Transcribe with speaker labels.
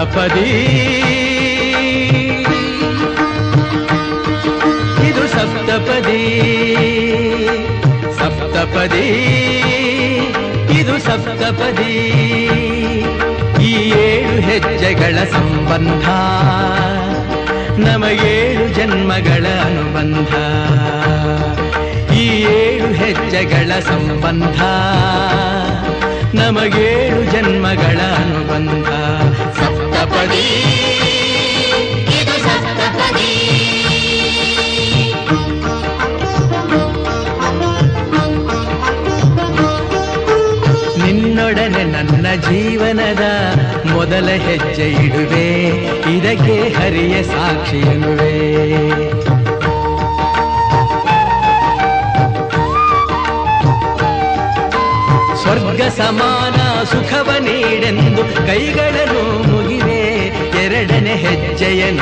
Speaker 1: ಸಪ್ತಪದಿ ಇದು ಸಪ್ತಪದಿ. ಸಪ್ತಪದಿ. ಇದು ಸಪ್ತಪದಿ. ಈ ಏಳು ಹೆಜ್ಜೆಗಳ ಸಂಬಂಧ, ನಮಗೇಳು ಜನ್ಮಗಳ ಅನುಬಂಧ. ಈ ಏಳು ಹೆಜ್ಜೆಗಳ ಸಂಬಂಧ, ನಮಗೇಳು ಜನ್ಮಗಳ ಅನುಬಂಧ. ನಿನ್ನೊಡನೆ ನನ್ನ ಜೀವನದ ಮೊದಲ ಹೆಜ್ಜೆ ಇಡುವೆ. ಇದಕ್ಕೆ ಹರಿಯ ಸಾಕ್ಷಿ ಸ್ವರ್ಗ ಸಮಾನ ಸುಖವ ನೀಡೆಂದು ಕೈಗಳನ್ನು ಮುಗಿವೆ. ಎರಡನೇ ಹೆಜ್ಜೆಯನ್ನು